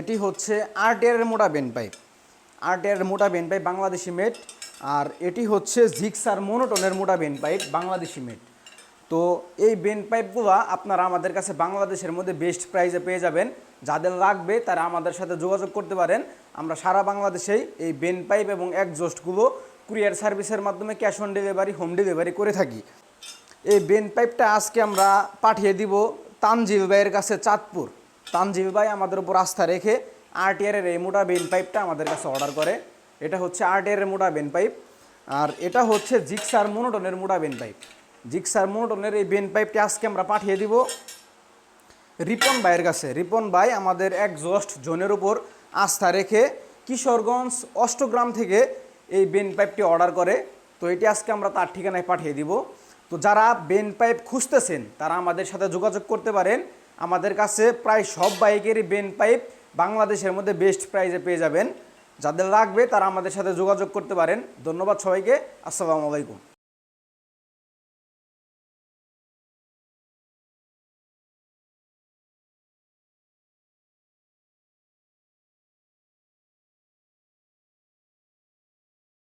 এটি হচ্ছে আরটিআর মোটা বেন পাইপ। আরটিআর মোটা বেন পাইপ বাংলাদেশি মেড আর এটি হচ্ছে জিক্সার মোনোটনের মোটা বেন পাইপ বাংলাদেশি মেড তো এই বেন পাইপগুলো আপনারা আমাদের কাছে বাংলাদেশের মধ্যে বেস্ট প্রাইসে পেয়ে যাবেন। যাদের লাগবে তারা আমাদের সাথে যোগাযোগ করতে পারেন। আমরা সারা বাংলাদেশেই এই বেন পাইপ এবং একজস্টগুলো কুরিয়ার সার্ভিসের মাধ্যমে cash on delivery, home delivery করে থাকি। এই বেন পাইপটা আজকে আমরা পাঠিয়ে দিব তানজিল ভাইয়ের কাছে চাঁদপুর। তানজিল ভাই আমাদের উপর আস্থা রেখে আরটিআরের এই মোটা বেন পাইপটা আমাদের কাছে অর্ডার করে। এটা হচ্ছে আরটিআরের মোটা বেন পাইপ। আর এটা হচ্ছে জিক্সার মোনোটনের মোটা বেন পাইপ। জিক্সার মোনোটনের এই বেন পাইপটি আজকে আমরা পাঠিয়ে দিব রিপন ভাইয়ের কাছে। রিপন ভাই আমাদের একজস্ট জোনের উপর আস্থা রেখে কিশোরগঞ্জ অষ্টগ্রাম থেকে এই বেন পাইপটি অর্ডার করে। তো এটি আজকে আমরা তার ঠিকানায় পাঠিয়ে দিব। তো যারা বেন পাইপ খুঁজতেছেন, তারা আমাদের সাথে যোগাযোগ করতে পারেন। আমাদের কাছে প্রায় সব বাইকেরই বেন পাইপ বাংলাদেশের মধ্যে বেস্ট প্রাইজে পেয়ে যাবেন। যাদের লাগবে তারা আমাদের সাথে যোগাযোগ করতে পারেন। ধন্যবাদ সবাইকে। আসসালামু আলাইকুম।